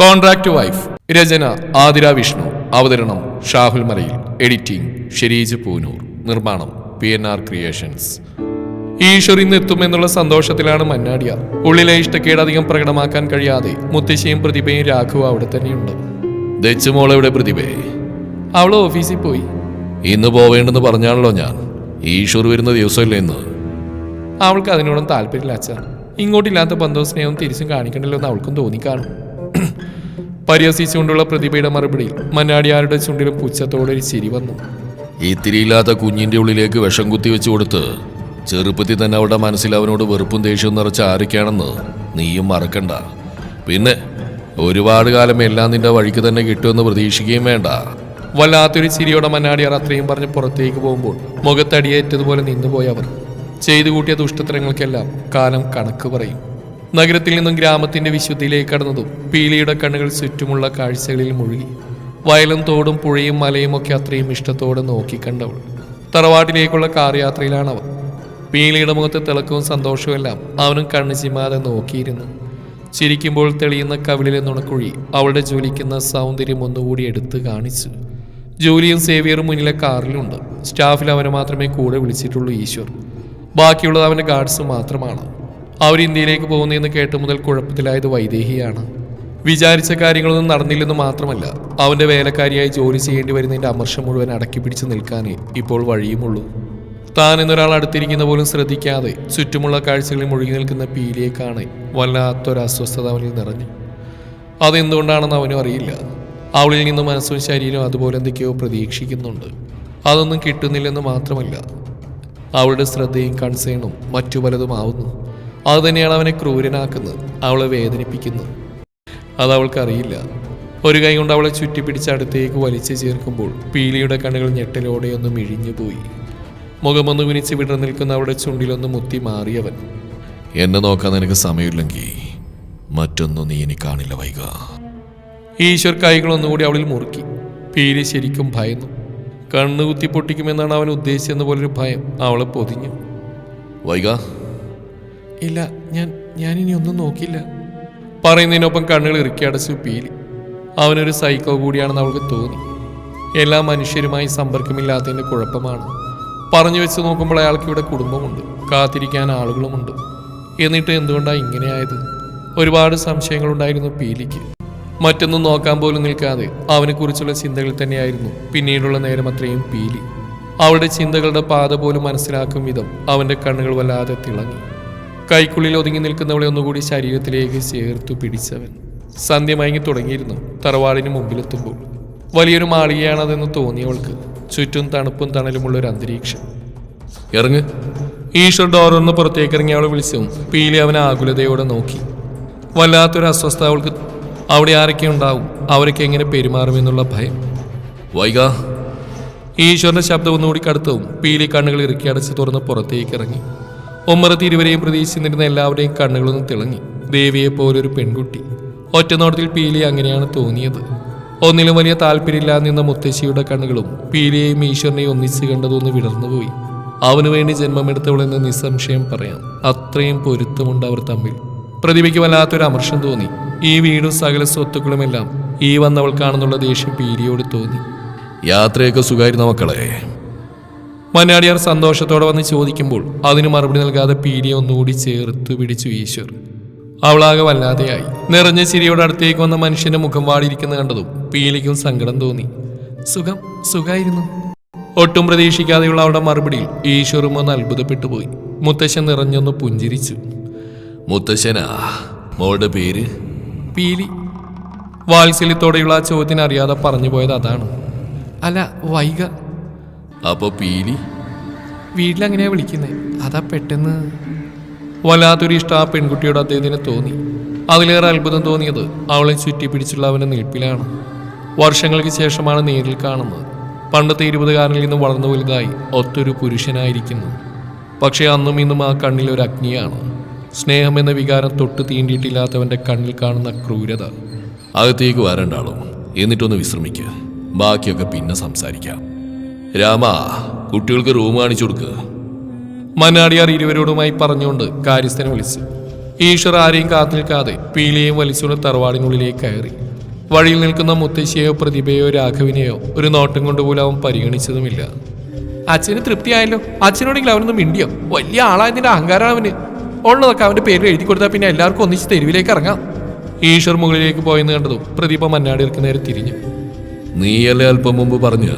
Contract wife രചന ആതിര വിഷ്ണു അവതരണം Shahul Malayil editing Shereej Poonoor നിർമ്മാണം P N R creations. Eshwar ഇന്ന് എത്തുമെന്നുള്ള സന്തോഷത്തിലാണ് മന്നാടിയ. ഉള്ളിലെ ഇഷ്ടക്കേട് അധികം പ്രകടമാക്കാൻ കഴിയാതെ മുത്തശ്ശിയും പ്രതിഭയും രാഘവും അവിടെ തന്നെയുണ്ട്. ദച്ചുമോൾ എവിടെ പ്രതിഭയെ അവൾ ഓഫീസിൽ പോയി. ഇന്ന് പോവേണ്ടെന്ന് പറഞ്ഞാണല്ലോ ഞാൻ. ഈശ്വർ വരുന്ന ദിവസമല്ലേ ഇന്ന്? അവൾക്ക് അതിനോടും താല്പര്യമില്ല അച്ഛ. ഇങ്ങോട്ടില്ലാത്ത ബന്ധവും സ്നേഹവും തിരിച്ചും കാണിക്കണ്ടല്ലോ എന്ന് അവൾക്കും തോന്നിക്കാണും പരിഹസിച്ചുകൊണ്ടുള്ള പ്രതിഭയുടെ മറുപടിയിൽ മന്നാടിയാരുടെ ചുണ്ടിലും പുച്ഛത്തോടെ ഒരു ചിരി വന്നു. ഇത്തിരിയില്ലാത്ത കുഞ്ഞിന്റെ ഉള്ളിലേക്ക് വിഷം കുത്തി വെച്ചു കൊടുത്ത് ചെറുപ്പത്തിൽ തന്നെ അവളുടെ മനസ്സിൽ അവനോട് വെറുപ്പും ദേഷ്യവും നിറച്ച് ആരൊക്കെയാണെന്ന് നീയും മറക്കണ്ട. പിന്നെ ഒരുപാട് കാലം എല്ലാം നിന്റെ വഴിക്ക് തന്നെ കിട്ടുമെന്ന് പ്രതീക്ഷിക്കുകയും വേണ്ട. വല്ലാത്തൊരു ചിരിയോടെ മന്നാടിയാർ അത്രയും പറഞ്ഞ് പുറത്തേക്ക് പോകുമ്പോൾ മുഖത്തടിയേറ്റതുപോലെ നിന്നുപോയി അവർ. ചെയ്തു കൂട്ടിയ ദുഷ്ടത്തരങ്ങൾക്കെല്ലാം കാലം കണക്ക് പറയും. നഗരത്തിൽ നിന്നും ഗ്രാമത്തിന്റെ വിശുദ്ധിയിലേക്ക് കടന്നതും പീലിയുടെ കണ്ണുകൾ ചുറ്റുമുള്ള കാഴ്ചകളിൽ മുഴുകി. വയലും തോടും പുഴയും മലയും ഒക്കെ അത്രയും ഇഷ്ടത്തോടെ നോക്കിക്കണ്ടവൾ തറവാട്ടിലേക്കുള്ള കാർ യാത്രയിലാണ് അവർ പീലിയുടെ മുഖത്തെ തിളക്കവും സന്തോഷവും എല്ലാം അവനും കണ്ണു ചിമാതെ നോക്കിയിരുന്നു. ചിരിക്കുമ്പോൾ തെളിയുന്ന കവിളിലെ നുണക്കുഴി അവളുടെ ജോലിക്കുന്ന സൗന്ദര്യം ഒന്നുകൂടി എടുത്തു കാണിച്ചു. ജോലിയും സേവിയറും മുന്നിലെ കാറിലുണ്ട്. സ്റ്റാഫിൽ അവനെ മാത്രമേ കൂടെ വിളിച്ചിട്ടുള്ളൂ ഈശ്വർ. ബാക്കിയുള്ളത് അവന്റെ ഗാർഡ്സ് മാത്രമാണ്. അവർ ഇന്ത്യയിലേക്ക് പോകുന്നതെന്ന് കേട്ട് മുതൽ കുഴപ്പത്തിലായത് വൈദേഹിയാണ്. വിചാരിച്ച കാര്യങ്ങളൊന്നും നടന്നില്ലെന്ന് മാത്രമല്ല അവന്റെ വേലക്കാരിയായി ജോലി ചെയ്യേണ്ടി വരുന്നതിന്റെ അമർഷം മുഴുവൻ അടക്കി പിടിച്ച് നിൽക്കാനേ ഇപ്പോൾ വഴിയുമുള്ളൂ. താൻ എന്നൊരാൾ അടുത്തിരിക്കുന്ന പോലും ശ്രദ്ധിക്കാതെ ചുറ്റുമുള്ള കാഴ്ചകളിൽ മുഴുകി നിൽക്കുന്ന പീലിയെ കാണെ വല്ലാത്തൊരു അസ്വസ്ഥത അവനിൽ നിറഞ്ഞു. അതെന്തുകൊണ്ടാണെന്ന് അവനും അറിയില്ല. അവളിൽ നിന്ന് മനസ്സും ശരീരവും അതുപോലെ എന്തൊക്കെയോ പ്രതീക്ഷിക്കുന്നുണ്ട്. അതൊന്നും കിട്ടുന്നില്ലെന്ന് മാത്രമല്ല അവളുടെ ശ്രദ്ധയും കൺസേണും മറ്റു പലതും ആവുന്നു. അതുതന്നെയാണ് അവനെ ക്രൂരനാക്കുന്നത് അവളെ വേദനിപ്പിക്കുന്നത്. അത് അവൾക്കറിയില്ല. ഒരു കൈ കൊണ്ട് അവളെ ചുറ്റിപ്പിടിച്ച് അടുത്തേക്ക് വലിച്ചു ചേർക്കുമ്പോൾ പീലിയുടെ കണ്ണുകൾ ഞെട്ടലോടെ ഒന്ന് മിഴിഞ്ഞുപോയി. മുഖമൊന്ന് കുനിച്ച് വിടർന്നു നിൽക്കുന്ന അവളുടെ ചുണ്ടിലൊന്ന് മുത്തി മാറിയവൻ എന്നെ നോക്കാൻ നിനക്ക് സമയമില്ലെങ്കിൽ മറ്റൊന്നും നീ ഇനി കാണില്ല വൈക. ഈശ്വർ കൈകളൊന്നുകൂടി അവളിൽ മുറുക്കി. പീലി ശരിക്കും ഭയന്നു. കണ്ണു കുത്തി പൊട്ടിക്കുമെന്നാണ് അവൻ ഉദ്ദേശിച്ചെന്ന പോലൊരു ഭയം അവളെ പൊതിഞ്ഞു. വൈക ഇല്ല ഞാൻ ഞാനിനി ഒന്നും നോക്കില്ല പറയുന്നതിനൊപ്പം കണ്ണുകൾ ഇറുക്കി അടച്ചു പീലി അവനൊരു സൈക്കോ കൂടിയാണെന്ന് അവൾക്ക് തോന്നി. എല്ലാ മനുഷ്യരുമായി സമ്പർക്കമില്ലാത്തതിന്റെ കുഴപ്പമാണ്. പറഞ്ഞു വെച്ച് നോക്കുമ്പോൾ അയാൾക്ക് ഇവിടെ കുടുംബമുണ്ട്. കാത്തിരിക്കാൻ ആളുകളുമുണ്ട്. എന്നിട്ട് എന്തുകൊണ്ടാണ് ഇങ്ങനെയായത്? ഒരുപാട് സംശയങ്ങളുണ്ടായിരുന്നു പീലിക്ക്. മറ്റൊന്നും നോക്കാൻ പോലും നിൽക്കാതെ അവനെക്കുറിച്ചുള്ള ചിന്തകൾ തന്നെയായിരുന്നു പിന്നീടുള്ള നേരം അത്രയും പീലി. അവളുടെ ചിന്തകളുടെ പാത പോലും മനസ്സിലാക്കും വിധം അവന്റെ കണ്ണുകൾ വല്ലാതെ തിളങ്ങി. കൈക്കുള്ളിൽ ഒതുങ്ങി നിൽക്കുന്നവളെ ഒന്നുകൂടി ശരീരത്തിലേക്ക് ചേർത്തു പിടിച്ചവൻ. സന്ധ്യ മയങ്ങി തുടങ്ങിയിരുന്നു. തറവാടിന് മുമ്പിലെത്തുമ്പോൾ വലിയൊരു മാളികയാണതെന്ന് തോന്നിയവൾക്ക് ചുറ്റും തണുപ്പും തണലുമുള്ള ഒരു അന്തരീക്ഷം. ഇറങ്ങ്. ഈശ്വർ ഡോറൊന്ന് പുറത്തേക്ക് ഇറങ്ങി അവൾ വിളിച്ചും. പീലി അവനെ ആകുലതയോടെ നോക്കി. വല്ലാത്തൊരു അസ്വസ്ഥ അവൾക്ക് അവിടെ ആരൊക്കെ ഉണ്ടാവും? അവരൊക്കെ എങ്ങനെ പെരുമാറുമെന്നുള്ള ഭയം. വൈക. ഈശ്വരന്റെ ശബ്ദം ഒന്നുകൂടി കടുത്തവും പീലി കണ്ണുകൾ ഇറുക്കി അടച്ച് തുറന്ന് പുറത്തേക്ക് ഇറങ്ങി ഒമ്മറത്ത് ഇരുവരെയും പ്രതീക്ഷിച്ചിരുന്ന എല്ലാവരുടെയും കണ്ണുകളൊന്നും തിളങ്ങി. ദേവിയെ പോലൊരു പെൺകുട്ടി. ഒറ്റനോട്ടത്തിൽ പീലി അങ്ങനെയാണ് തോന്നിയത്. ഒന്നിലും വലിയ താല്പര്യമില്ലാതെ നിന്ന മുത്തശ്ശിയുടെ കണ്ണുകളും പീലിയെയും ഈശ്വരനെയും ഒന്നിച്ച് കണ്ടതൊന്ന് വിടർന്നുപോയി അവനു വേണ്ടി ജന്മമെടുത്തവളെന്ന് നിസ്സംശയം പറയാം. അത്രയും പൊരുത്തമുണ്ട് അവർ തമ്മിൽ. പ്രതിഭയ്ക്ക് വല്ലാത്തൊരു അമർഷം തോന്നി. ഈ വീടും സകല സ്വത്തുക്കളുമെല്ലാം ഈ വന്നവൾക്കാണെന്നുള്ള ദേഷ്യം പീലിയോട് തോന്നി. യാത്രയൊക്കെ സുഖമായിരുന്ന മക്കളെ? മന്നാടിയാർ സന്തോഷത്തോടെ വന്ന് ചോദിക്കുമ്പോൾ അതിന് മറുപടി നൽകാതെ പീലിയെ ഒന്നുകൂടി ചേർത്ത് പിടിച്ചു ഈശ്വർ. അവളാകെ വല്ലാതെയായി. നിറഞ്ഞ ചിരിയോട് അടുത്തേക്ക് വന്ന മനുഷ്യന്റെ മുഖം വാടിയിരിക്കുന്ന കണ്ടതും പീലിക്കും സങ്കടം തോന്നി. സുഖം സുഖായിരുന്നു. ഒട്ടും പ്രതീക്ഷിക്കാതെയുള്ള അവളുടെ മറുപടിയിൽ ഈശ്വറും ഒന്ന് അത്ഭുതപ്പെട്ടു പോയി മുത്തശ്ശൻ നിറഞ്ഞൊന്ന് പുഞ്ചിരിച്ചു. മുത്തശ്ശനാ മോളുടെ പേര്? പീലി. വാത്സല്യത്തോടെയുള്ള ആ ചോദ്യത്തിന് അറിയാതെ പറഞ്ഞു പോയത് അതാണ്. അല്ല വൈക അപ്പോ പീലി? വീട്ടിലങ്ങനെയാ വിളിക്കുന്നത് അതാ പെട്ടെന്ന്. വല്ലാത്തൊരു ഇഷ്ടം ആ പെൺകുട്ടിയോട് അദ്ദേഹത്തിന് തോന്നി. അതിലേറെ അത്ഭുതം തോന്നിയത് അവളെ ചുറ്റി പിടിച്ചുള്ള അവന്റെ നിൽപ്പിലാണ്. വർഷങ്ങൾക്ക് ശേഷമാണ് നേരിൽ കാണുന്നത്. പണ്ടത്തെ ഇരുപതുകാരനിൽ നിന്ന് വളർന്നു വലുതായി ഒത്തൊരു പുരുഷനായിരിക്കുന്നു. പക്ഷേ അന്നും ഇന്നും ആ കണ്ണിൽ ഒരു അഗ്നിയാണ്. സ്നേഹം എന്ന വികാരം തൊട്ട് തീണ്ടിയിട്ടില്ലാത്തവന്റെ കണ്ണിൽ കാണുന്ന ക്രൂരത. അകത്തേക്ക് വരണ്ടാളോ എന്നിട്ടൊന്ന് വിശ്രമിക്കുക ബാക്കിയൊക്കെ പിന്നെ സംസാരിക്കാം. രാമ കുട്ടികൾക്ക് റൂം കാണിച്ചു കൊടുക്കുക മന്നാടിയാർ ഇരുവരോടുമായി പറഞ്ഞുകൊണ്ട് കാര്യസ്ഥനെ വിളിച്ചു. ഈശ്വർ ആരെയും കാത്തു നിൽക്കാതെ പീലിയെയും വലിച്ചുകൊണ്ട് തറവാടിനുള്ളിലേക്ക് കയറി. വഴിയിൽ നിൽക്കുന്ന മുത്തശ്ശിയെയോ പ്രതിഭയോ രാഘവിനെയോ ഒരു നോട്ടം കൊണ്ടുപോലും അവൻ പരിഗണിച്ചതുമില്ല. അച്ഛന് തൃപ്തിയായല്ലോ. അച്ഛനോടെങ്കിലും അവനൊന്നും മിണ്ടിയോ? വലിയ ആളായതിന്റെ അഹങ്കാരം അവന്. ഉള്ളതൊക്കെ അവന്റെ പേര് എഴുതി കൊടുത്താൽ പിന്നെ എല്ലാവർക്കും ഒന്നിച്ച് തെരുവിലേക്ക് ഇറങ്ങാം. ഈശ്വർ മുകളിലേക്ക് പോയെന്ന് കണ്ടതും പ്രതിഭ മന്നാടിയർക്ക് നേരെ തിരിഞ്ഞു. നീയല്ലേ അല്പം മുമ്പ് പറഞ്ഞ്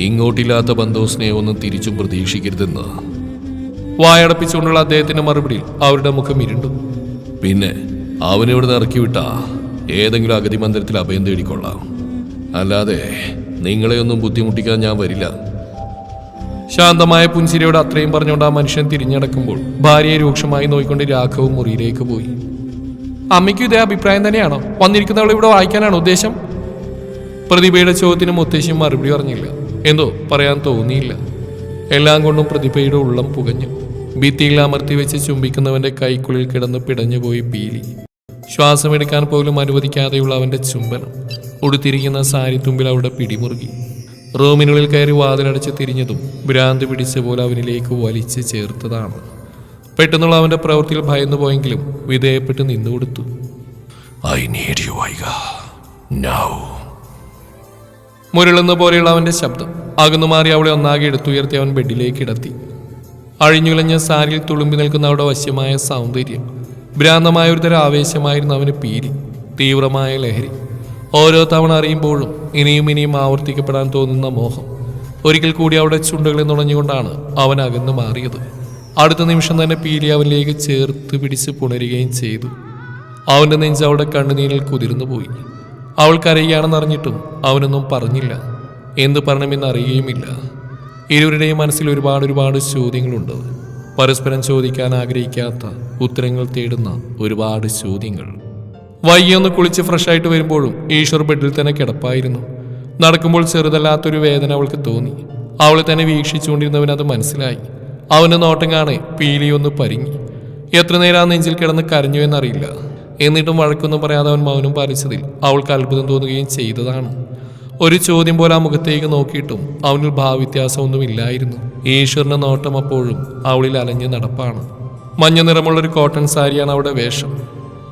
ഇങ്ങോട്ടില്ലാത്ത ബന്ധവും സ്നേഹമൊന്നും തിരിച്ചും പ്രതീക്ഷിക്കരുതെന്ന്. വായടപ്പിച്ചുകൊണ്ടുള്ള അദ്ദേഹത്തിന്റെ മറുപടിയിൽ അവരുടെ മുഖം ഇരുണ്ടു. പിന്നെ അവനിവിടെ ഇറക്കി വിട്ടാ ഏതെങ്കിലും അഗതി മന്ദിരത്തിൽ അഭയം തേടിക്കൊള്ളാം. അല്ലാതെ നിങ്ങളെയൊന്നും ബുദ്ധിമുട്ടിക്കാൻ ഞാൻ വരില്ല. ശാന്തമായ പുൻസിരിയോട് അത്രയും പറഞ്ഞുകൊണ്ട് ആ മനുഷ്യൻ തിരിഞ്ഞടക്കുമ്പോൾ ഭാര്യയെ രൂക്ഷമായി നോയിക്കൊണ്ട് രാഘവും മുറിയിലേക്ക് പോയി. അമ്മയ്ക്കും ഇതേ അഭിപ്രായം തന്നെയാണോ? വന്നിരിക്കുന്നവളെ ഇവിടെ വായിക്കാനാണ് ഉദ്ദേശം? പ്രതിഭയുടെ ചോദ്യത്തിന് ഉദ്ദേശം മറുപടി പറഞ്ഞില്ല. എന്തോ പറയാൻ തോന്നിയില്ല. എല്ലാം കൊണ്ടും പ്രതിഭയുടെ ഉള്ളം പുകഞ്ഞു. ഭിത്തിയിൽ അമർത്തി വെച്ച് ചുംബിക്കുന്നവന്റെ കൈക്കുള്ളിൽ കിടന്ന് പിടഞ്ഞുപോയി പീലി. ശ്വാസമെടുക്കാൻ പോലും അനുവദിക്കാതെയുള്ള അവന്റെ ചുംബനം. ഉടുത്തിരിക്കുന്ന സാരിത്തുമ്പിൽ അവിടെ പിടിമുറുകി. റൂമിനുള്ളിൽ കയറി വാതിലടച്ച് തിരിഞ്ഞതും ഭ്രാന്ത് പിടിച്ച പോലെ അവനിലേക്ക് വലിച്ചു ചേർത്തതാണ്. പെട്ടെന്നുള്ള അവന്റെ പ്രവൃത്തിയിൽ ഭയന്നു പോയെങ്കിലും വിധേയപ്പെട്ട് നിന്നുകൊടുത്തു. ഐ നീഡ് യു വൈക നൗ മുരളുന്ന പോലെയുള്ള അവന്റെ ശബ്ദം. അകന്നു മാറി അവളെ ഒന്നാകെ എടുത്തുയർത്തി അവൻ ബെഡിലേക്ക് കിടത്തി അഴിഞ്ഞുലഞ്ഞ സാരിയിൽ തുളുമ്പി നിൽക്കുന്ന അവളുടെ വശ്യമായ സൗന്ദര്യം. ഭ്രാന്തമായ ഒരു തരം ആവേശമായിരുന്നു അവന് പീരി തീവ്രമായ ലഹരി. ഓരോ തവണ അറിയുമ്പോഴും ഇനിയും ഇനിയും ആവർത്തിക്കപ്പെടാൻ തോന്നുന്ന മോഹം. ഒരിക്കൽ കൂടി അവളുടെ ചുണ്ടുകളിൽ നുണഞ്ഞുകൊണ്ടാണ് അവൻ അകന്നു മാറിയത്. അടുത്ത നിമിഷം തന്നെ പീലി അവനിലേക്ക് ചേർത്ത് പിടിച്ച് പുണരുകയും ചെയ്തു. അവന്റെ നെഞ്ച് അവളുടെ കണ്ണുനീരിൽ കുതിർന്നു പോയി അവൾ കരയുകയാണെന്നറിഞ്ഞിട്ടും അവനൊന്നും പറഞ്ഞില്ല. എന്ത് പറയണമെന്ന് അറിയുകയുമില്ല. ഇരുവരുടെയും മനസ്സിൽ ഒരുപാട് ഒരുപാട് ചോദ്യങ്ങളുണ്ട്. പരസ്പരം ചോദിക്കാൻ ആഗ്രഹിക്കാത്ത ഉത്തരങ്ങൾ തേടുന്ന ഒരുപാട് ചോദ്യങ്ങൾ. വൈകിയൊന്ന് കുളിച്ച് ഫ്രഷായിട്ട് വരുമ്പോഴും ഈശ്വർ ബെഡിൽ തന്നെ കിടപ്പായിരുന്നു. നടക്കുമ്പോൾ ചെറുതല്ലാത്തൊരു വേദന അവൾക്ക് തോന്നി. അവളെ തന്നെ വീക്ഷിച്ചുകൊണ്ടിരുന്നവൻ അത് മനസ്സിലായി. അവന് നോട്ടം കാണെ പീലിയൊന്ന് പരിങ്ങി. എത്ര നേരം ആ നെഞ്ചിൽ കിടന്ന് കരഞ്ഞു എന്നറിയില്ല. എന്നിട്ടും വഴക്കൊന്നും പറയാതെ അവൻ മൗനം പാലിച്ചതിൽ അവൾക്ക് അത്ഭുതം തോന്നുകയും ചെയ്തതാണ്. ഒരു ചോദ്യം പോലെ ആ മുഖത്തേക്ക് നോക്കിയിട്ടും അവനിൽ ഭാവവ്യത്യാസമൊന്നും ഇല്ലായിരുന്നു ഈശ്വരന്റെ നോട്ടം അപ്പോഴും അവളിൽ അലഞ്ഞു നടപ്പാണ്. മഞ്ഞ നിറമുള്ള ഒരു കോട്ടൺ സാരിയാണ് അവിടെ വേഷം.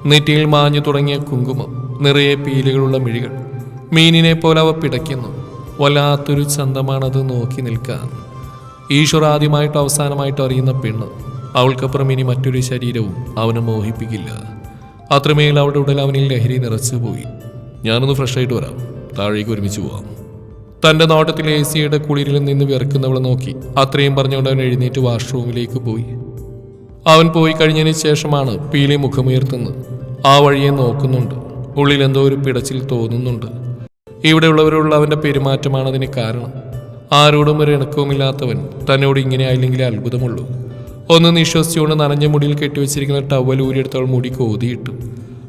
നെറ്റിയിൽ മാഞ്ഞു തുടങ്ങിയ കുങ്കുമം നിറയെ പീലുകളുള്ള മിഴികൾ. മീനിനെ പോലെ അവ പിടയ്ക്കുന്നു. വല്ലാത്തൊരു ചന്തമാണത് നോക്കി നിൽക്കാൻ. ഈശ്വർ ആദ്യമായിട്ട് അവസാനമായിട്ട് അറിയുന്ന പെണ്ണ്. അവൾക്കപ്പുറം ഇനി മറ്റൊരു ശരീരവും അവനെ മോഹിപ്പിക്കില്ല. അത്രമേൽ അവളുടെ ഉടൽ അവനിൽ ലഹരി നിറച്ചുപോയി ഞാനൊന്ന് ഫ്രഷ് ആയിട്ട് വരാം. താഴേക്ക് ഒരുമിച്ച് പോവാം. തന്റെ നോട്ടത്തിൽ എ സിയുടെ കുളിരിൽ നിന്ന് വിറക്കുന്നവളെ നോക്കി അത്രയും പറഞ്ഞുകൊണ്ട് അവൻ എഴുന്നേറ്റ് വാഷ്റൂമിലേക്ക് പോയി. അവൻ പോയി കഴിഞ്ഞതിന് ശേഷമാണ് പീലി മുഖമുയർത്തുന്നത്. ആ വഴിയെ നോക്കുന്നുണ്ട്. ഉള്ളിൽ എന്തോ ഒരു പിടച്ചിൽ തോന്നുന്നുണ്ട്. ഇവിടെയുള്ളവരുള്ള അവന്റെ പെരുമാറ്റമാണ് അതിന് കാരണം. ആരോടും ഒരു ഇണക്കവുമില്ലാത്തവൻ തന്നോട് ഇങ്ങനെ ആയില്ലെങ്കിൽ അത്ഭുതമുള്ളൂ. ഒന്ന് നിശ്വസിച്ചുകൊണ്ട് നനഞ്ഞ മുടിയിൽ കെട്ടിവെച്ചിരിക്കുന്ന ടവൽ ഊരിയെടുത്തവൾ മുടി കോതിയിട്ടു.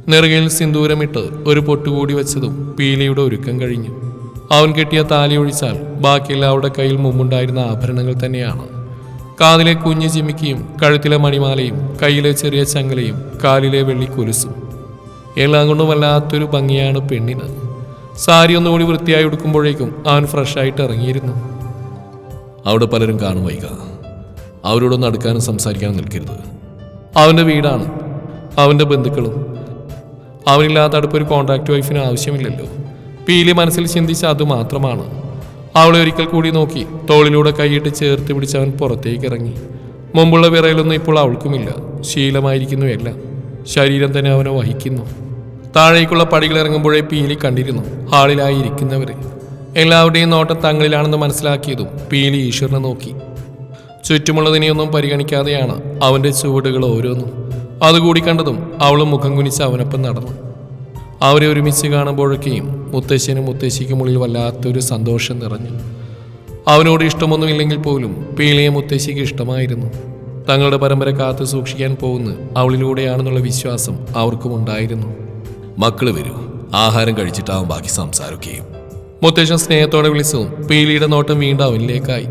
നെറുകയിൽ സിന്ദൂരമിട്ട് ഒരു പൊട്ടുകൂടി വെച്ചതും പീലിയുടെ ഒരുക്കം കഴിഞ്ഞു. അവൻ കെട്ടിയ താലി ഒഴിച്ചാൽ ബാക്കിയെല്ലാം അവളുടെ കയ്യിൽ മുമ്പുണ്ടായിരുന്ന ആഭരണങ്ങൾ തന്നെയാണ്. കാതിലെ കുഞ്ഞു ചിമ്മിക്കയും കഴുത്തിലെ മണിമാലയും കയ്യിലെ ചെറിയ ചങ്ങലയും കാലിലെ വെള്ളി വെള്ളിക്കൊലുസും എല്ലാം കൊണ്ടും വല്ലാത്തൊരു ഭംഗിയാണ് പെണ്ണിന്. സാരി ഒന്നുകൂടി വൃത്തിയായി ഉടുക്കുമ്പോഴേക്കും അവൻ ഫ്രഷായിട്ട് ഇറങ്ങിയിരുന്നു. അവിടെ പലരും കാണും വൈക. അവരോടൊന്ന് അടുക്കാനും സംസാരിക്കാനും നിൽക്കരുത്. അവന്റെ വീടാണ്. അവന്റെ ബന്ധുക്കളും. അവനില്ലാത്ത അടുപ്പൊരു കോൺട്രാക്ട് വൈഫിന് ആവശ്യമില്ലല്ലോ. പീലി മനസ്സിൽ ചിന്തിച്ച അത് മാത്രമാണ്. അവളെ ഒരിക്കൽ കൂടി നോക്കി തോളിലൂടെ കൈയിട്ട് ചേർത്ത് പിടിച്ച് അവൻ പുറത്തേക്ക് ഇറങ്ങി. മുമ്പുള്ള വിറയിലൊന്നും ഇപ്പോൾ അവൾക്കുമില്ല. ശീലമായിരിക്കുന്നു എല്ലാം. ശരീരം തന്നെ അവനെ വഹിക്കുന്നു. താഴേക്കുള്ള പടികൾ ഇറങ്ങുമ്പോഴേ പീലി കണ്ടിരുന്നു. ഹാളിലായി ഇരിക്കുന്നവരെ എല്ലാവരുടെയും നോട്ടം തങ്ങളിലാണെന്ന് മനസ്സിലാക്കിയതും പീലി ഈശ്വരനെ നോക്കി. ചുറ്റുമുള്ളതിനെയൊന്നും പരിഗണിക്കാതെയാണ് അവന്റെ ചുവടുകൾ ഓരോന്നും. അതുകൂടി കണ്ടതും അവൾ മുഖം കുനിച്ച് അവനൊപ്പം നടന്നു. അവരെ ഒരുമിച്ച് കാണുമ്പോഴൊക്കെയും മുത്തശ്ശനും മുത്തശ്ശിക്കും ഉള്ളിൽ വല്ലാത്തൊരു സന്തോഷം നിറഞ്ഞു. അവനോട് ഇഷ്ടമൊന്നുമില്ലെങ്കിൽ പോലും പീളിയെ മുത്തശ്ശിക്ക് ഇഷ്ടമായിരുന്നു. തങ്ങളുടെ പരമ്പര കാത്തു സൂക്ഷിക്കാൻ പോകുന്ന അവളിലൂടെയാണെന്നുള്ള വിശ്വാസം അവർക്കും ഉണ്ടായിരുന്നു. മക്കൾ വരൂ. ആഹാരം കഴിച്ചിട്ടാവും ബാക്കി സംസാരിക്കുകയും. മുത്തശ്ശൻ സ്നേഹത്തോടെ വിളിച്ചതും പീലിയുടെ നോട്ടം വീണ്ടും അവനിലേക്കായി.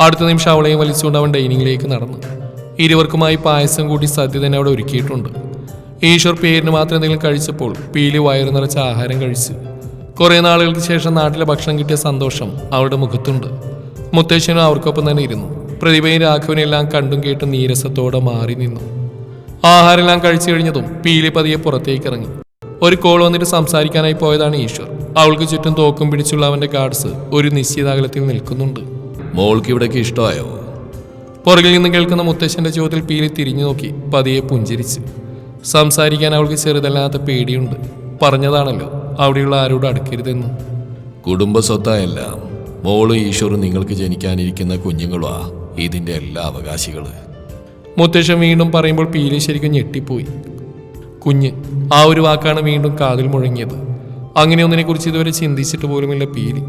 അടുത്ത നിമിഷം അവളെയും വലിച്ചുകൊണ്ട് അവൻ ഡൈനിങ്ങിലേക്ക് നടന്നു. ഇരുവർക്കുമായി പായസം കൂട്ടി സദ്യ തന്നെ അവിടെ ഒരുക്കിയിട്ടുണ്ട്. ഈശ്വർ പേരിന് മാത്രം എന്തെങ്കിലും കഴിച്ചപ്പോൾ പീലി വയറു നിറച്ച ആഹാരം കഴിച്ചു. കുറേ നാളുകൾക്ക് ശേഷം നാട്ടിലെ ഭക്ഷണം കിട്ടിയ സന്തോഷം അവളുടെ മുഖത്തുണ്ട്. മുത്തശ്ശനും അവർക്കൊപ്പം തന്നെ ഇരുന്നു. പ്രതിഭയും രാഘവനും എല്ലാം കണ്ടും കേട്ടും നീരസത്തോടെ മാറി നിന്നു. ആഹാരമെല്ലാം കഴിച്ചു കഴിഞ്ഞതും പീലി പതിയെ പുറത്തേക്ക് ഇറങ്ങി. ഒരു കോൾ വന്നിട്ട് സംസാരിക്കാനായി പോയതാണ് ഈശ്വർ. അവൾക്ക് ചുറ്റും തോക്കും പിടിച്ചുള്ള അവന്റെ ഗാർഡ്സ് ഒരു നിശ്ചിത അകലത്തിൽ നിൽക്കുന്നുണ്ട്. മോൾക്ക് ഇവിടേക്ക് ഇഷ്ടമായോ? പുറകിൽ നിന്ന് കേൾക്കുന്ന മുത്തശ്ശന്റെ ചോദ്യത്തിൽ പീലി തിരിഞ്ഞു നോക്കി പതിയെ പുഞ്ചിരിച്ച്. സംസാരിക്കാൻ അവൾക്ക് ചെറുതല്ലാത്ത പേടിയുണ്ട്. പറഞ്ഞതാണല്ലോ അവിടെയുള്ള ആരോട് അടുക്കരുതെന്ന്. കുടുംബ സ്വത്തായല്ല മോൾ ഈശ്വറും നിങ്ങൾക്ക് ജനിക്കാനിരിക്കുന്ന കുഞ്ഞുങ്ങളുവാ ഇതിന്റെ എല്ലാ അവകാശികൾ. മുത്തശ്ശൻ വീണ്ടും പറയുമ്പോൾ പീലി ശരിക്കും ഞെട്ടിപ്പോയി. കുഞ്ഞ് ആ ഒരു വാക്കാണ് വീണ്ടും കാതിൽ മുഴങ്ങിയത്. അങ്ങനെ ഒന്നിനെക്കുറിച്ച് ഇതുവരെ ചിന്തിച്ചിട്ട് പോലുമില്ല പീലി.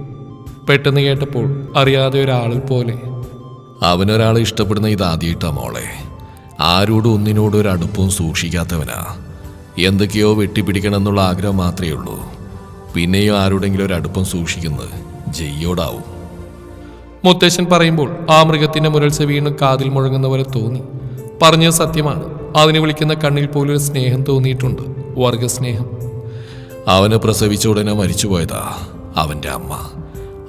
പെട്ടെന്ന് കേട്ടപ്പോൾ അറിയാതെ ഒരാളിൽ പോലെ. അവനൊരാളെ ഇഷ്ടപ്പെടുന്ന ഇതാദ്യമായിട്ടാ മോളെ. ആരോടും ഒന്നിനോടും ഒരു അടുപ്പവും സൂക്ഷിക്കാത്തവനാ. എന്തൊക്കെയോ വെട്ടിപ്പിടിക്കണം എന്നുള്ള ആഗ്രഹം മാത്രമേ ഉള്ളൂ. പിന്നെയും ആരോടെങ്കിലും ഒരു അടുപ്പം സൂക്ഷിക്കുന്നത് ജയ്യോടാവും. മുത്തശ്ശൻ പറയുമ്പോൾ ആ മൃഗത്തിന്റെ മുരൾച്ച വീണ്ടും കാതിൽ മുഴങ്ങുന്ന പോലെ തോന്നി. പറഞ്ഞത് സത്യമാണ്. അതിനെ വിളിക്കുന്ന കണ്ണിൽ പോലും ഒരു സ്നേഹം തോന്നിയിട്ടുണ്ട്. വർഗസ്നേഹം അവനെ പ്രസവിച്ച ഉടനെ മരിച്ചുപോയതാ അവന്റെ അമ്മ.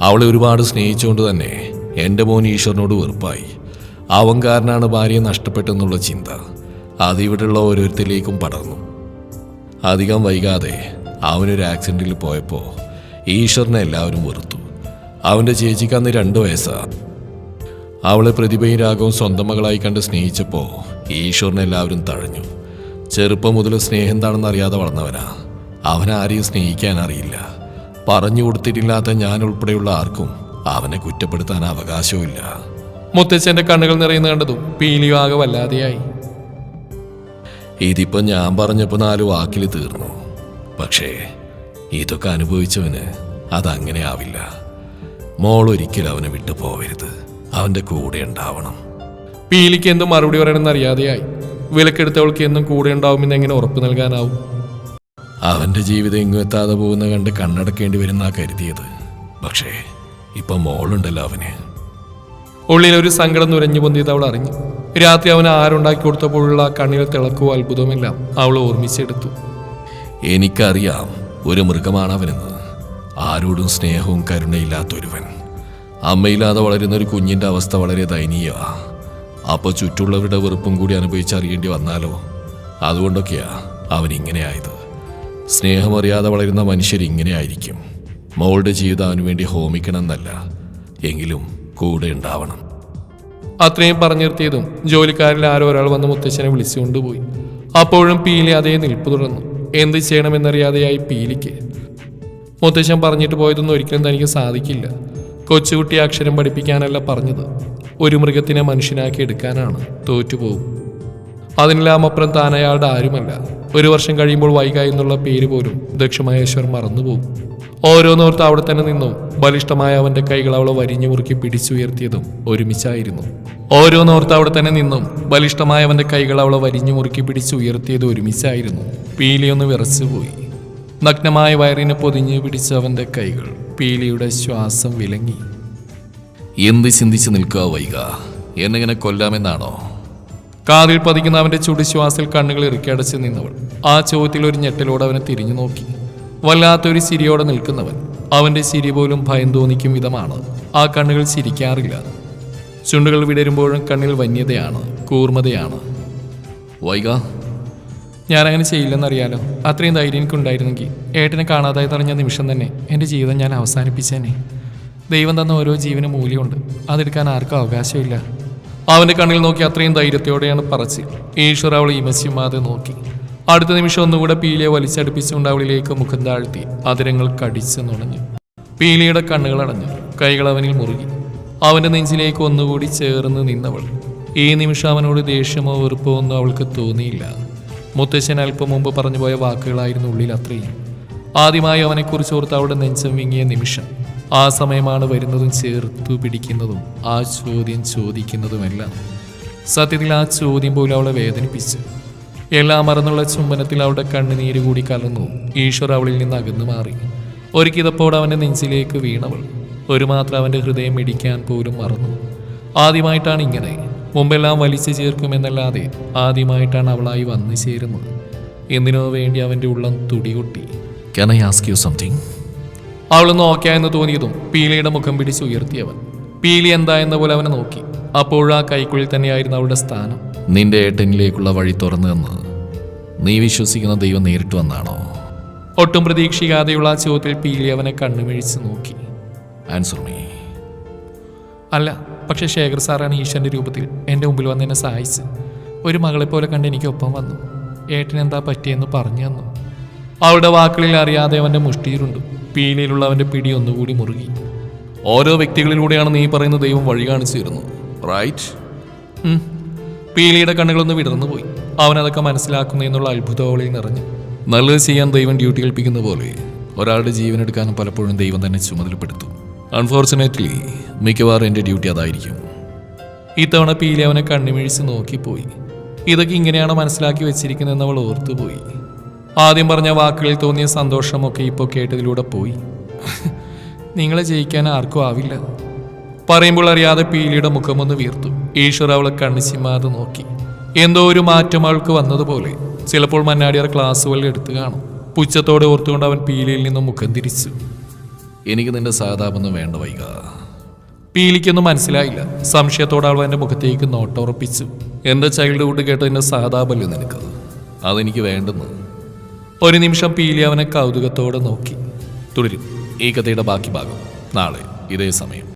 അവളെ ഒരുപാട് സ്നേഹിച്ചുകൊണ്ട് തന്നെ എന്റെ മോൻ ഈശ്വരനോട് വെറുപ്പായി. അവൻ കാരനാണ് ഭാര്യയെ നഷ്ടപ്പെട്ടെന്നുള്ള ചിന്ത. അതിവിടെയുള്ള ഓരോരുത്തരിലേക്കും പടർന്നു. അധികം വൈകാതെ അവനൊരു ആക്സിഡന്റിൽ പോയപ്പോൾ ഈശ്വരനെ എല്ലാവരും വെറുത്തു. അവന്റെ ചേച്ചിക്ക് അന്ന് രണ്ട് വയസ്സാണ് അവളെ പ്രതിഭയും രാഗവും സ്വന്തം മകളായി കണ്ട് സ്നേഹിച്ചപ്പോൾ ഈശ്വരനെ എല്ലാവരും തഴഞ്ഞു. ചെറുപ്പം മുതൽ സ്നേഹം എന്താണെന്ന് അറിയാതെ വളർന്നവനാ അവനാരെയും സ്നേഹിക്കാൻ അറിയില്ല. പറഞ്ഞു കൊടുത്തിട്ടില്ലാത്ത ഞാൻ ഉൾപ്പെടെയുള്ള ആർക്കും അവനെ കുറ്റപ്പെടുത്താൻ അവകാശവുമില്ല. മുത്തച്ഛന്റെ കണ്ണുകൾ നിറയുന്ന കണ്ടതും പീലിയോ ആകെ വല്ലാതെയായി. ഇതിപ്പോ ഞാൻ പറഞ്ഞപ്പോൾ നാല് വാക്കിൽ തീർന്നു. പക്ഷേ ഇതൊക്കെ അനുഭവിച്ചവന് അതങ്ങനെ ആവില്ല. മോൾ ഒരിക്കലും അവനെ വിട്ടു പോവരുത്. അവന്റെ കൂടെ ഉണ്ടാവണം. പീലിക്ക് എന്തും മറുപടി പറയണമെന്ന് അറിയാതെയായി. വിലക്കെടുത്തവൾക്ക് എന്നും കൂടെ ഉണ്ടാവുമെന്ന് എങ്ങനെ ഉറപ്പ് നൽകാനാവും? അവന്റെ ജീവിതം എങ്ങും എത്താതെ പോകുന്ന കണ്ട് കണ്ണടക്കേണ്ടി വരുന്ന കരുതിയത്. പക്ഷേ ഇപ്പം മോളുണ്ടല്ലോ അവന്. ഉള്ളിൽ ഒരു സങ്കടം നുരഞ്ഞു പൊന്തിയത് അവൾ അറിഞ്ഞു. രാത്രി അവൻ ആരുണ്ടാക്കി കൊടുത്തപ്പോഴുള്ള കണ്ണിൽ തിളക്കവും അത്ഭുതവുമെല്ലാം അവൾ ഓർമ്മിച്ചെടുത്തു. എനിക്കറിയാം ഒരു മൃഗമാണ് അവനെന്ന്. ആരോടും സ്നേഹവും കരുണയില്ലാത്തൊരുവൻ. അമ്മയില്ലാതെ വളരുന്ന ഒരു കുഞ്ഞിന്റെ അവസ്ഥ വളരെ ദയനീയമാണ് അപ്പോൾ ചുറ്റുള്ളവരുടെ വെറുപ്പും കൂടി അനുഭവിച്ചറിയേണ്ടി വന്നാലോ? അതുകൊണ്ടൊക്കെയാ അവൻ ഇങ്ങനെയായത്. സ്നേഹമറിയാതെ വളരുന്ന മനുഷ്യർ ഇങ്ങനെയായിരിക്കും. മോളുടെ ജീവിതം അവന് വേണ്ടി ഹോമിക്കണം എന്നല്ല എങ്കിലും കൂടെ ഉണ്ടാവണം. അത്രയും പറഞ്ഞു നിർത്തിയതും ജോലിക്കാരിൽ ആരോ ഒരാൾ വന്ന് മുത്തച്ഛനെ വിളിച്ചുകൊണ്ടുപോയി അപ്പോഴും പീലി അതേ നിൽപ്പ് തുടർന്നു. എന്ത് ചെയ്യണമെന്നറിയാതെയായി പീലിക്ക്. മുത്തച്ഛൻ പറഞ്ഞിട്ട് പോയതൊന്നും ഒരിക്കലും തനിക്ക് സാധിക്കില്ല. കൊച്ചുകുട്ടി അക്ഷരം പഠിപ്പിക്കാനല്ല പറഞ്ഞത്. ഒരു മൃഗത്തിനെ മനുഷ്യനാക്കി എടുക്കാനാണ് തോറ്റുപോകും അതിനെല്ലാം അപ്പുറം താൻ അയാളുടെ ആരുമല്ല. ഒരു വർഷം കഴിയുമ്പോൾ വൈക എന്നുള്ള പേര് പോലും ദക്ഷമഹേശ്വർ മറന്നുപോകും. ഓരോന്നോർത്ത് അവിടെ തന്നെ നിന്നും ബലിഷ്ടമായ അവന്റെ കൈകൾ അവളെ വരിഞ്ഞു മുറുക്കി പിടിച്ചുയർത്തിയതും ഒരുമിച്ചായിരുന്നു. ഓരോന്നോർത്ത് അവിടെ തന്നെ നിന്നും ബലിഷ്ടമായ അവന്റെ കൈകൾ അവളെ വരിഞ്ഞു മുറുക്കി പിടിച്ചുയർത്തിയത് ഒരുമിച്ചായിരുന്നു. പീലിയൊന്ന് വിറച്ചുപോയി. നഗ്നമായ വയറിനെ പൊതിഞ്ഞു പിടിച്ച അവന്റെ കൈകൾ പീലിയുടെ ശ്വാസം വിലങ്ങി. എന്ത് ചിന്തിച്ച് നിൽക്കുക വൈക? എന്നിങ്ങനെ കൊല്ലാമെന്നാണോ? കാതിൽ പതിക്കുന്ന അവന്റെ ചുടിശ്വാസിൽ കണ്ണുകൾ ഇറുക്കിയടച്ച് നിന്നവൾ. ആ ചോദ്യത്തിൽ ഒരു ഞെട്ടലോടെ അവനെ തിരിഞ്ഞു നോക്കി. വല്ലാത്തൊരു ചിരിയോടെ നിൽക്കുന്നവൻ. അവന്റെ ചിരി പോലും ഭയം തോന്നിക്കും വിധമാണ്. ആ കണ്ണുകൾ ചിരിക്കാറില്ല. ചുണ്ടുകൾ വിടരുമ്പോഴും കണ്ണിൽ വന്യതയാണ് കൂർമ്മതയാണ് വൈക ഞാനങ്ങനെ ചെയ്യില്ലെന്നറിയാലോ? അത്രയും ധൈര്യം എനിക്കുണ്ടായിരുന്നെങ്കിൽ ഏട്ടനെ കാണാതായി തറഞ്ഞ നിമിഷം തന്നെ എന്റെ ജീവിതം ഞാൻ അവസാനിപ്പിച്ചേനെ. ദൈവം തന്ന ഓരോ ജീവനും മൂല്യമുണ്ട്. അതെടുക്കാൻ ആർക്കും അവകാശമില്ല. അവന്റെ കണ്ണിൽ നോക്കി അത്രയും ധൈര്യത്തോടെയാണ് പറച്ച് ഈശ്വർ അവൾ ഇമസ്യമാതെ നോക്കി. അടുത്ത നിമിഷം ഒന്നുകൂടെ പീലിയെ വലിച്ചടുപ്പിച്ചുകൊണ്ട് അവളിലേക്ക് മുഖം താഴ്ത്തി അതിരങ്ങൾ കടിച്ചു നുണഞ്ഞു. പീലിയുടെ കണ്ണുകൾ അടഞ്ഞു. കൈകൾ അവനിൽ മുറുകി. അവന്റെ നെഞ്ചിലേക്ക് ഒന്നുകൂടി ചേർന്ന് നിന്നവൾ. ഈ നിമിഷം അവനോട് ദേഷ്യമോ വെറുപ്പോ ഒന്നും അവൾക്ക് തോന്നിയില്ല. മുത്തശ്ശൻ അല്പം മുമ്പ് പറഞ്ഞുപോയ വാക്കുകളായിരുന്നു ഉള്ളിൽ അത്രയും. ആദ്യമായി അവനെക്കുറിച്ച് ഓർത്ത് അവിടെ നെഞ്ചം വിങ്ങിയ നിമിഷം. ആ സമയമാണ് വരുന്നതും ചേർത്തു പിടിക്കുന്നതും ആ ചോദ്യം ചോദിക്കുന്നതുമെല്ലാം. സത്യത്തിൽ ആ ചോദ്യം പോലും അവളെ വേദനിപ്പിച്ചു. എല്ലാം മറന്നുള്ള ചുംബനത്തിൽ അവളുടെ കണ്ണുനീര് കൂടി കലർന്നു. ഈശ്വർ അവളിൽ നിന്ന് അകന്നു മാറി. ഒരുക്കിതപ്പോടെ അവന്റെ നെഞ്ചിലേക്ക് വീണവൾ. ഒരു മാത്രം അവന്റെ ഹൃദയം ഇടിക്കാൻ പോലും മറന്നു. ആദ്യമായിട്ടാണ് ഇങ്ങനെ. മുമ്പെല്ലാം വലിച്ചു ചേർക്കുമെന്നല്ലാതെ ആദ്യമായിട്ടാണ് അവളായി വന്നു ചേരുന്നത്. എന്തിനോ വേണ്ടി അവന്റെ ഉള്ളം തുടികൊട്ടി. Can I ask you something അവൾ നോക്കിയ എന്ന് തോന്നിയതും പീലിയുടെ മുഖം പിടിച്ച് ഉയർത്തിയവൻ. പീലി എന്താ എന്ന പോലെ അവനെ നോക്കി. അപ്പോഴാ കൈക്കുള്ളിൽ തന്നെയായിരുന്നു അവളുടെ സ്ഥാനം. നിന്റെ ഏട്ടനിലേക്കുള്ള വഴി തുറന്നു നീ വിശ്വസിക്കുന്ന ദൈവം നേരിട്ട് വന്നാണോ? ഒട്ടും പ്രതീക്ഷിക്കാതെയുള്ള ആ ചോദ്യത്തിൽ പീലി അവനെ കണ്ണുമിഴിച്ച് നോക്കി. ആൻസർ മീ അല്ല പക്ഷെ ശേഖർ സാറാണ് ഈശ്വരന്റെ രൂപത്തിൽ എന്റെ മുമ്പിൽ വന്ന് എന്നെ സഹായിച്ച് ഒരു മകളെ പോലെ കണ്ട് എനിക്കൊപ്പം വന്നു. ഏട്ടനെന്താ പറ്റിയെന്ന് പറഞ്ഞു തന്നു. അവളുടെ വാക്കുകളിൽ അറിയാതെ അവന്റെ മുഷ്ടിയിലുണ്ട്. പീലിയിലുള്ള അവന്റെ പിടി ഒന്നുകൂടി മുറുകി. ഓരോ വ്യക്തികളിലൂടെയാണ് നീ പറയുന്ന ദൈവം വഴി കാണിച്ചു തരുന്നത് റൈറ്റ് പീലിയുടെ കണ്ണുകളൊന്ന് വിടർന്നു പോയി. അവനതൊക്കെ അതൊക്കെ മനസ്സിലാക്കുന്നു എന്നുള്ള അത്ഭുതവളിൽ നിറഞ്ഞു. നല്ലത് ചെയ്യാൻ ദൈവം ഡ്യൂട്ടി കൽപ്പിക്കുന്ന പോലെ ഒരാളുടെ ജീവൻ എടുക്കാനും പലപ്പോഴും ദൈവം തന്നെ ചുമതലപ്പെടുത്തും. അൺഫോർച്ചുനേറ്റ്ലി മിക്കവാറും എന്റെ ഡ്യൂട്ടി അതായിരിക്കും. ഇത്തവണ പീലി അവനെ കണ്ണിമിഴിച്ച് നോക്കിപ്പോയി. ഇതൊക്കെ ഇങ്ങനെയാണോ മനസ്സിലാക്കി വെച്ചിരിക്കുന്നതെന്ന് അവൾ ഓർത്തുപോയി. ആദ്യം പറഞ്ഞ വാക്കുകളിൽ തോന്നിയ സന്തോഷമൊക്കെ ഇപ്പോൾ കേട്ടതിലൂടെ പോയി. നിങ്ങളെ ജയിക്കാൻ ആർക്കും ആവില്ല. പറയുമ്പോൾ അറിയാതെ പീലിയുടെ മുഖമൊന്ന് വീർത്തു. ഈശ്വർ അവളെ കണ്ണിച്ചിമാതെ നോക്കി. എന്തോ ഒരു മാറ്റം അവൾക്ക് വന്നതുപോലെ. ചിലപ്പോൾ മന്നാടിയർ ക്ലാസ്സുകളിൽ എടുത്തു കാണും. പുച്ഛത്തോടെ ഓർത്തുകൊണ്ട് അവൻ പീലിയിൽ നിന്നും മുഖം തിരിച്ചു. എനിക്ക് നിന്റെ സഹതാപൊന്നും വേണ്ട വൈക. പീലിക്കൊന്നും മനസ്സിലായില്ല. സംശയത്തോടെ അവൾ എന്റെ മുഖത്തേക്ക് നോട്ടുറപ്പിച്ചു. എന്റെ ചൈൽഡ്ഹുഡ് കേട്ടതിന്റെ സഹതാപല്ലേ നിനക്ക്. അതെനിക്ക് വേണ്ടെന്ന്. ഒരു നിമിഷം പീലി അവനെ കൗതുകത്തോടെ നോക്കി. തുടരും. ഈ കഥയുടെ ബാക്കി ഭാഗം. നാളെ ഇതേ സമയം.